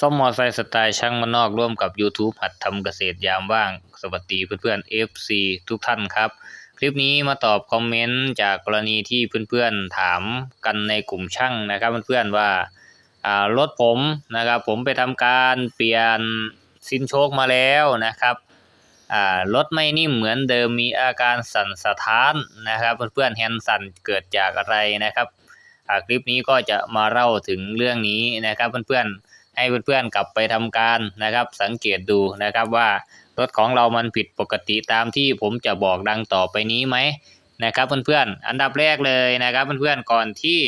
ซ่อมมอไซค์สไตล์ช่างมานอกร่วมกับ YouTube หัดทำเกษตรยามว่าง สวัสดีเพื่อนๆ FC ทุกท่านครับ คลิปนี้มาตอบคอมเมนต์จากกรณีที่เพื่อนๆถามกันในกลุ่มช่างนะครับเพื่อนๆว่าอ่ารถผมนะครับ ผมไปทำการเปลี่ยนซินโชคมาแล้วนะครับรถไม่นิ่มเหมือนเดิมมีอาการสั่นสะท้านนะครับ เพื่อนๆแฮนด์สั่นเกิดจากอะไรนะครับคลิปนี้ก็จะมาเล่าถึงเรื่องนี้นะครับเพื่อนๆ ให้เพื่อนๆกลับไปทำการนะครับ สังเกตดูนะครับว่ารถของเรามันผิดปกติตามที่ผมจะบอกดังต่อไปนี้ไหมนะครับเพื่อนๆ อันดับแรกเลยนะครับเพื่อนๆ ก่อนที่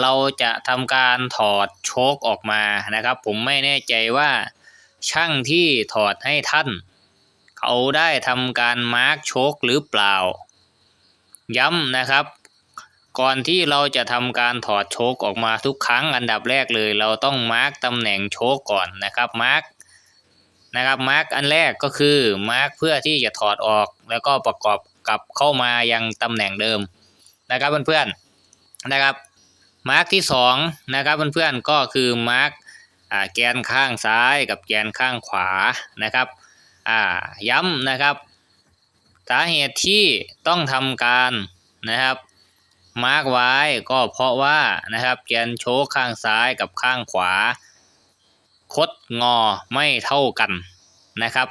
เราจะทำการถอดโชคออกมานะครับ ผมไม่แน่ใจว่าช่างที่ถอดให้ท่าน เขาได้ทำการมาร์กโชคหรือเปล่า ย้ำนะครับ ก่อนที่เราจะทำการถอดโชคออกมาทุกครั้งอันดับแรกเลย เราต้องมาร์กตำแหน่งโชคก่อนนะครับมาร์กนะครับมาร์กอันแรกก็คือมาร์กเพื่อที่จะถอดออกแล้วก็ประกอบกับเข้ามายังตำแหน่งเดิมนะครับเพื่อนๆนะครับมาร์กที่สองนะครับเพื่อนๆก็คือมาร์กแกนข้างซ้ายกับแกนข้างขวานะครับอ่าย้ำนะครับ สาเหตุที่ต้องทำการนะครับ มาร์กไว้ก็เพราะว่านะครับ แกนโชคข้างซ้ายกับข้างขวา คดงอไม่เท่ากันนะครับ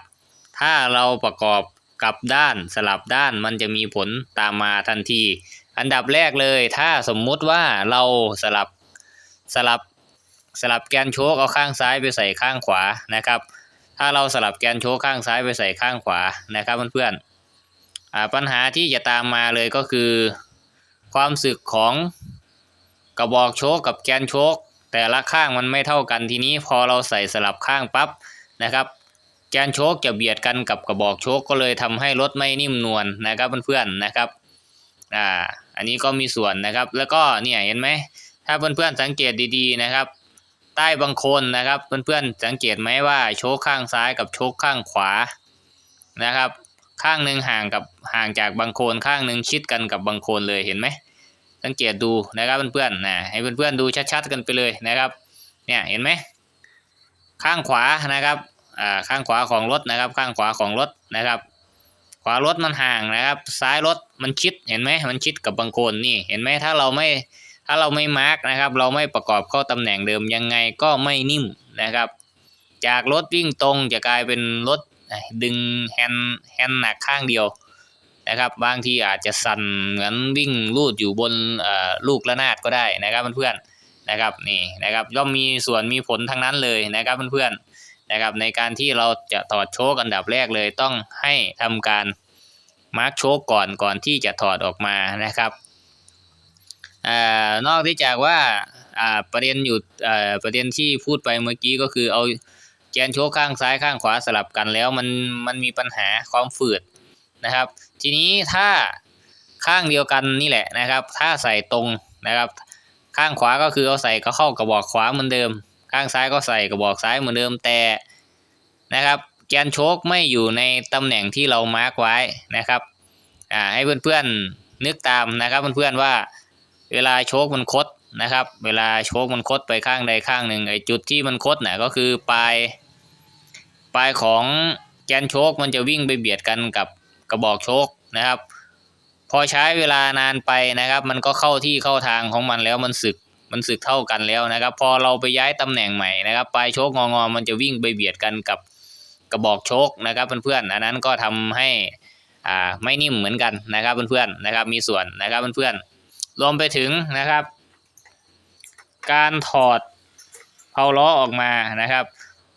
ถ้าเราประกอบกับด้านสลับด้านมันจะมีผลตามมาทันที อันดับแรกเลยถ้าสมมุติว่าเราสลับสลับสลับแกนโชคเอาข้างซ้ายไปใส่ข้างขวานะครับ ถ้าเราสลับแกนโชคข้างซ้ายไปใส่ข้างขวานะครับเพื่อนๆอ่าปัญหาที่จะตามมาเลยก็คือ ความสึกของกระบอกโชคกับแกนโชคแต่ละข้างมันไม่เท่ากันทีนี้พอเราใส่สลับข้างปั๊บนะครับ แกนโชคจะเบียดกันกับกระบอกโชคก็เลยทำให้รถไม่นิ่มนวลนะครับเพื่อนๆนะครับอ่าอันนี้ก็มีส่วนนะครับ แล้วก็เนี่ยเห็นไหมถ้าเพื่อนๆสังเกตดีๆนะครับ ใต้บางโคนนะครับเพื่อนๆสังเกตไหมว่าโชคข้างซ้ายกับโชคข้างขวานะครับ ข้างหนึ่งห่างกับห่างจากบางโคนข้างหนึ่งชิดกันกับบางโคนเลยเห็นไหมสังเกตดูนะครับเพื่อนๆนะให้เพื่อนๆดูชัดๆกันไปเลยนะครับเนี่ยเห็นไหมข้างขวานะครับอ่าข้างขวาของรถนะครับ ข้างขวาของรถนะครับ ขวารถมันห่างนะครับ ซ้ายรถมันชิดเห็นไหมมันชิดกับบางโคนนี่เห็นไหมถ้าเราไม่ถ้าเราไม่มาร์กนะครับ เราไม่ประกอบเข้าตำแหน่งเดิมยังไงก็ไม่นิ่มนะครับ จากรถวิ่งตรงจะกลายเป็นรถ ดึงแฮนด์แฮนด์หนักข้างเดียวนะครับบางทีอาจจะสั่นเหมือนวิ่งลูดอยู่บนลูกระนาดก็ได้นะครับเพื่อนๆนะครับนี่นะครับย่อมมีส่วนมีผลทั้งนั้นเลยนะครับเพื่อนๆนะครับในการที่เราจะถอดโชคอันดับแรกเลยต้องให้ทำการมาร์กโชคก่อนก่อนที่จะถอดออกมานะครับอนอกที่จากว่าประเด็นอยู่ประเด็นที่พูดไปเมื่อกี้ก็คือเอา แกนโชคข้างซ้ายข้างขวาสลับกันแล้วมันมันมีปัญหาความฝืดนะครับ ทีนี้ถ้าข้างเดียวกันนี่แหละนะครับ ถ้าใส่ตรงนะครับ ข้างขวาก็คือเอาใส่ก็เข้ากระบอกขวาเหมือนเดิม ข้างซ้ายก็ใส่กระบอกซ้ายเหมือนเดิมแต่นะครับแกนโชคไม่อยู่ในตำแหน่งที่เรามาร์กไว้นะครับอ่าให้เพื่อนๆนึกตามนะครับเพื่อนๆว่าเวลาโชคมันคด นะครับ เวลาโชคมันคดไปข้างใดข้างหนึ่งไอ้จุดที่มันคดน่ะก็คือปลายปลายของแกนโชคมันจะวิ่งไปเบียดกันกับกระบอกโชคนะครับ พอใช้เวลานานไปนะครับ มันก็เข้าที่เข้าทางของมันแล้วมันสึกมันสึกเท่ากันแล้วนะครับ พอเราไปย้ายตำแหน่งใหม่นะครับ ปลายโชคงองอมันจะวิ่งไปเบียดกันกับกระบอกโชคนะครับเพื่อนๆอันนั้นก็ทำให้อ่าไม่นิ่มเหมือนกันนะครับเพื่อนๆนะครับ มีส่วนนะครับเพื่อนๆรวมไปถึงนะครับ การถอดเพาล้อออกมานะครับ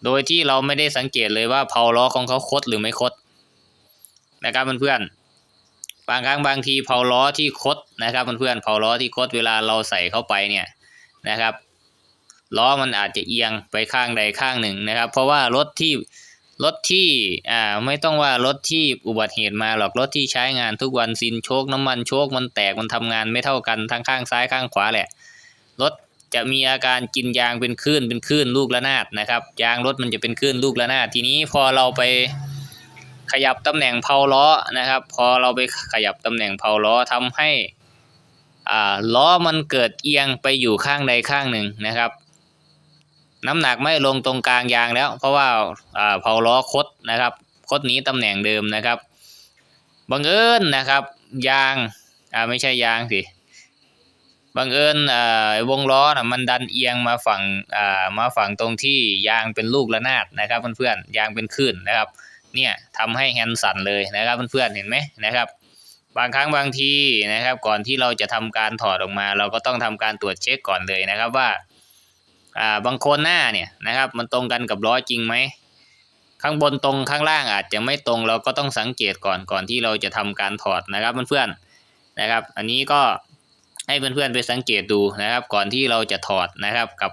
โดยที่เราไม่ได้สังเกตเลยว่าเพาล้อของเขาคดหรือไม่คดนะครับเพื่อนๆบางครั้งบางทีเพาล้อที่คดนะครับเพื่อนๆเพาล้อที่คดเวลาเราใส่เข้าไปเนี่ยนะครับล้อมันอาจจะเอียงไปข้างใดข้างหนึ่งนะครับ เพราะว่ารถที่รถที่อ่าไม่ต้องว่ารถที่อุบัติเหตุมาหรอกรถที่ใช้งานทุกวันซินโชคน้ำมันโชคมันแตกมันทำงานไม่เท่ากันทั้งข้างซ้ายข้างขวาแหละรถ จะมีอาการกินยางเป็นคลื่นเป็นคลื่นลูกระนาดนะครับ ยางรถมันจะเป็นคลื่นลูกระนาดทีนี้พอเราไปขยับตำแหน่งเพาล้อนะครับ พอเราไปขยับตำแหน่งเพาล้อทำให้ล้อมันเกิดเอียงไปอยู่ข้างใดข้างหนึ่งนะครับ น้ำหนักไม่ลงตรงกลางยางแล้ว เพราะว่าอ่าเผาล้อคดนะครับคดหนี้ตำแหน่งเดิมนะครับบังเอิญนะครับ ยางไม่ใช่ยางสิ บังเอิญอ่าวงล้อนะมันดันเอียงมาฝั่งอ่ามาฝั่งตรงที่ยางเป็นลูกระนาดนะครับเพื่อนๆยางเป็นคลื่นนะครับเนี่ยทำให้แฮนด์สั่นเลยนะครับเพื่อนๆเห็นไหมนะครับ บางครั้งบางทีนะครับ ก่อนที่เราจะทำการถอดออกมา เราก็ต้องทำการตรวจเช็คก่อนเลยนะครับว่าอ่าบางโคนหน้าเนี่ยนะครับ มันตรงกันกับล้อจริงไหมข้างบนตรงข้างล่างอาจจะไม่ตรงเราก็ต้องสังเกตก่อนก่อนที่เราจะทำการถอดนะครับเพื่อนๆนะครับ อันนี้ก็ ให้เพื่อนๆไปสังเกตดูนะครับ ก่อนที่เราจะถอดนะครับกับ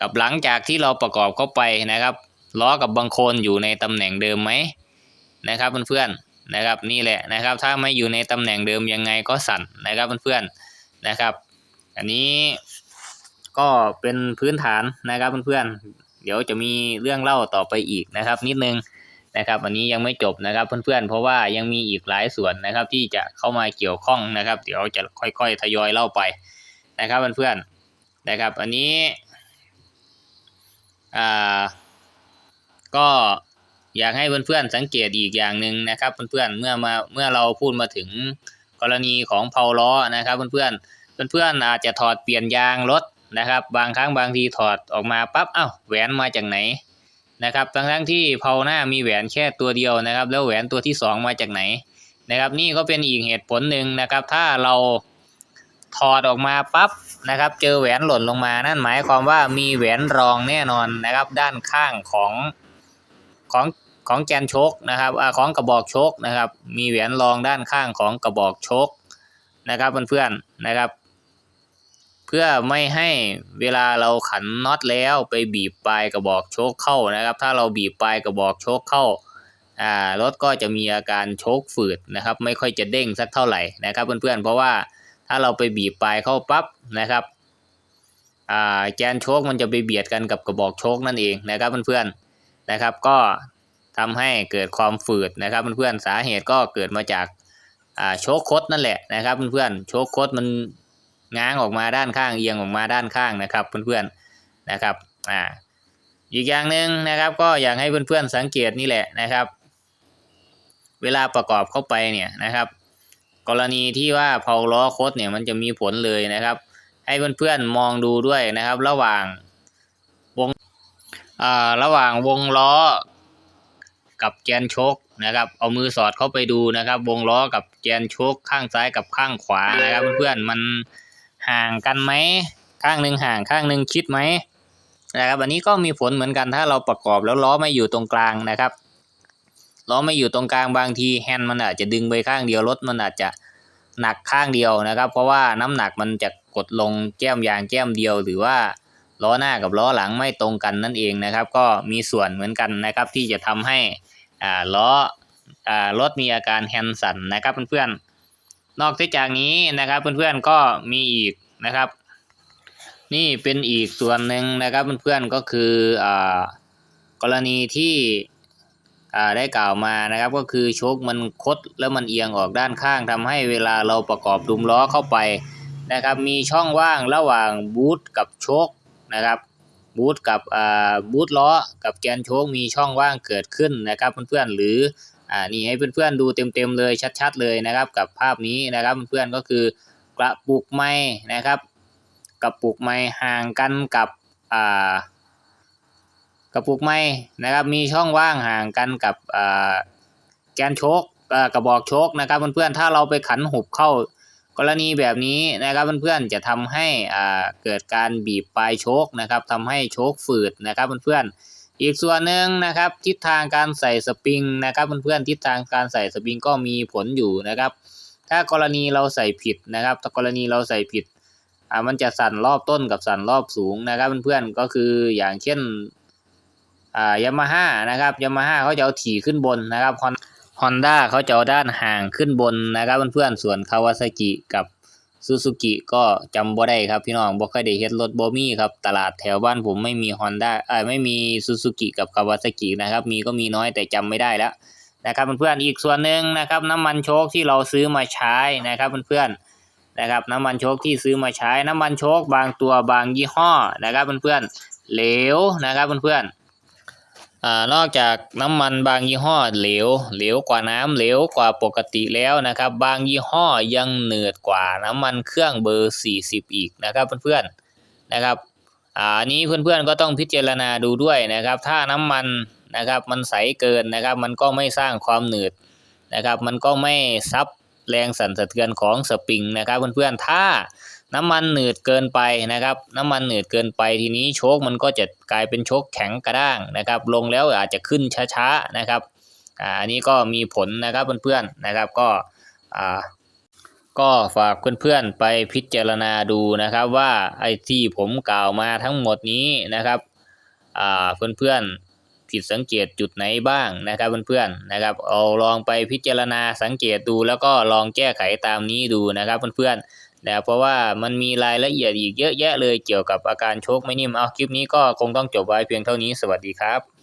กับหลังจากที่เราประกอบเข้าไปนะครับล้อกับบางโคนอยู่ในตำแหน่งเดิมไหมนะครับเพื่อนๆนะครับนี่แหละนะครับ ถ้าไม่อยู่ในตำแหน่งเดิมยังไงก็สั่นนะครับเพื่อนๆนะครับ อันนี้ก็เป็นพื้นฐานนะครับเพื่อนๆเดี๋ยวจะมีเรื่องเล่าต่อไปอีกนะครับ นิดนึง นะครับอันนี้ยังไม่จบนะครับเพื่อนๆ เพราะว่ายังมีอีกหลายส่วนนะครับที่จะเข้ามาเกี่ยวข้องนะครับ เดี๋ยวจะค่อยๆทยอยเล่าไปนะครับเพื่อนๆนะครับอันนี้อ่าก็อยากให้เพื่อนๆสังเกตอีกอย่างหนึ่งนะครับเพื่อนๆเมื่อมาเมื่อเราพูดมาถึงกรณีของเพาล้อนะครับเพื่อนๆเพื่อนๆอาจจะถอดเปลี่ยนยางรถนะครับ บางครั้งบางทีถอดออกมาปั๊บเอ้าแหวนมาจากไหน นะครับทั้งทั้งที่เพาหน้ามีแหวนแค่ตัวเดียวนะครับ แล้วแหวนตัวที่สองมาจากไหนนะครับ นี่ก็เป็นอีกเหตุผลหนึ่งนะครับ ถ้าเราถอดออกมาปั๊บนะครับ เจอแหวนหล่นลงมานั่นหมายความว่ามีแหวนรองแน่นอนนะครับ ด้านข้างของของของแกนโชคนะครับอของกระบอกโชคนะครับ มีแหวนรองด้านข้างของกระบอกโชคนะครับเพื่อนๆนะครับ พื่อไม่ให้เวลาเราขันน็อตแล้วไปบีบปลายกระบอกโชคเข้านะครับ ถ้าเราบีบปลายกระบอกโชคเข้าอ่ารถก็จะมีอาการโชคฝืดนะครับ ไม่ค่อยจะเด้งสักเท่าไหร่นะครับ เพื่อนๆ เพราะว่าถ้าเราไปบีบปลายเข้าปั๊บนะครับอ่าแกนโชคมันจะไปเบียดกันกับกระบอกโชคนั่นเองนะครับเพื่อนๆนะครับ ก็ทำให้เกิดความฝืดนะครับเพื่อนๆสาเหตุก็เกิดมาจากอ่าโชคคดนั่นแหละนะครับเพื่อนๆโชคคดมัน ง้างออกมาด้านข้างเอียงออกมาด้านข้างนะครับเพื่อนๆนะครับอ่าอีกอย่างหนึ่งนะครับก็อยากให้เพื่อนๆสังเกตนี่แหละนะครับ เวลาประกอบเข้าไปเนี่ยนะครับ กรณีที่ว่าเพาล้อคดเนี่ยมันจะมีผลเลยนะครับ ให้เพื่อนๆมองดูด้วยนะครับ ระหว่างวงอ่าระหว่างวงล้อกับแกนชคนะครับ เอามือสอดเข้าไปดูนะครับ วงล้อกับแกนชคข้างซ้ายกับข้างขวานะครับ เพื่อนๆมัน ห่างกันไหมข้างหนึ่งห่างข้างหนึ่งชิดไหมนะครับอันนี้ก็มีผลเหมือนกันถ้าเราประกอบแล้วล้อไม่อยู่ตรงกลางนะครับล้อไม่อยู่ตรงกลางบางทีแฮนด์มันอาจจะดึงไปข้างเดียวรถมันอาจจะหนักข้างเดียวนะครับ เพราะว่าน้ำหนักมันจะกดลงแก้มยางแก้มเดียว หรือว่าล้อหน้ากับล้อหลังไม่ตรงกันนั่นเองนะครับ ก็มีส่วนเหมือนกันนะครับที่จะทำให้อ่าล้ออ่ารถมีอาการแฮนด์สั่นนะครับเพื่อนๆ นอกจากนี้นะครับ เพื่อนๆก็มีอีกนะครับ นี่เป็นอีกส่วนหนึ่งนะครับ เพื่อนๆก็คืออ่ากรณีที่อ่าได้กล่าวมานะครับก็คือโชคมันคดแล้วมันเอียงออกด้านข้างทำให้เวลาเราประกอบดุมล้อเข้าไปนะครับ มีช่องว่างระหว่างบูทกับโชคนะครับบูทกับอ่าบูทล้อกับแกนโชคมีช่องว่างเกิดขึ้นนะครับ เพื่อนๆหรือ อ่านี่ให้เพื่อนๆดูเต็มๆเลยชัด ๆ เลยนะครับ กับภาพนี้นะครับเพื่อนๆก็คือกระปุกไม้นะครับกระปุกไม้ห่างกันกับอ่ากระปุกไม้นะครับ มีช่องว่างห่างกันกับอ่าแกนโชคอ่ากระบอกโชคนะครับเพื่อนๆถ้าเราไปขันหุบเข้ากรณีแบบนี้นะครับเพื่อนๆจะทำให้อ่าเกิดการบีบปลายโชคนะครับทำให้โชคฝืดนะครับเพื่อนๆ อีกส่วนหนึ่งนะครับทิศทางการใส่สปริงนะครับเพื่อนๆทิศทางการใส่สปริงก็มีผลอยู่นะครับ ถ้ากรณีเราใส่ผิดนะครับ ถ้ากรณีเราใส่ผิดอ่ามันจะสั่นรอบต้นกับสั่นรอบสูงนะครับเพื่อนๆก็คืออย่างเช่นอ่ายามาฮ่านะครับยามาฮ่าเขาจะเอาถี่ขึ้นบนนะครับฮอนด้าเขาจะเอาด้านห่างขึ้นบนนะครับเพื่อนๆส่วนคาวาซากิกับ ซูซูกิก็จำบ่ได้ครับพี่น้องบ่เคยได้เฮ็ดรถบ่มีครับตลาดแถวบ้านผมไม่มีฮอนด้าเอ้ไม่มีซูซูกิกับคาวาซากินะครับ มีก็มีน้อยแต่จำไม่ได้แล้วนะครับเพื่อนๆอีกส่วนหนึ่งนะครับน้ำมันโชคที่เราซื้อมาใช้นะครับเพื่อนๆนะครับน้ำมันโชคที่ซื้อมาใช้น้ำมันโชคบางตัวบางยี่ห้อนะครับเพื่อนๆเหลวนะครับเพื่อนๆอ่า นอกจากน้ำมันบางยี่ห้อเหลว เหลวกว่าน้ำเหลวกว่าปกติแล้วนะครับ บางยี่ห้อยังเหนืดกว่าน้ำมันเครื่องเบอร์ 40 อีกนะครับเพื่อนๆนะครับอันนี้เพื่อนๆก็ต้องพิจารณาดูด้วยนะครับ ถ้าน้ำมันนะครับมันใสเกินนะครับ มันก็ไม่สร้างความหนืดนะครับ มันก็ไม่ซับแรงสั่นสะเทือนของสปริงนะครับเพื่อนๆถ้า น้ำมันหนืดเกินไปนะครับ น้ำมันหนืดเกินไปทีนี้โชคมันก็จะกลายเป็นโชคแข็งกระด้างนะครับ ลงแล้วอาจจะขึ้นช้าๆนะครับอันนี้ก็มีผลนะครับเพื่อนๆนะครับก็อ่าก็ฝากเพื่อนๆไปพิจารณาดูนะครับว่าไอ้ที่ผมกล่าวมาทั้งหมดนี้นะครับอ่าเพื่อนๆผิดสังเกตจุดไหนบ้างนะครับเพื่อนๆนะครับเอาลองไปพิจารณาสังเกตดูแล้วก็ลองแก้ไขตามนี้ดูนะครับเพื่อนๆ นะเพราะว่ามันมีรายละเอียดอีกเยอะแยะเลยเกี่ยวกับอาการโชคไม่นิ่มเอาคลิปนี้ก็คงต้องจบไว้เพียงเท่านี้สวัสดีครับ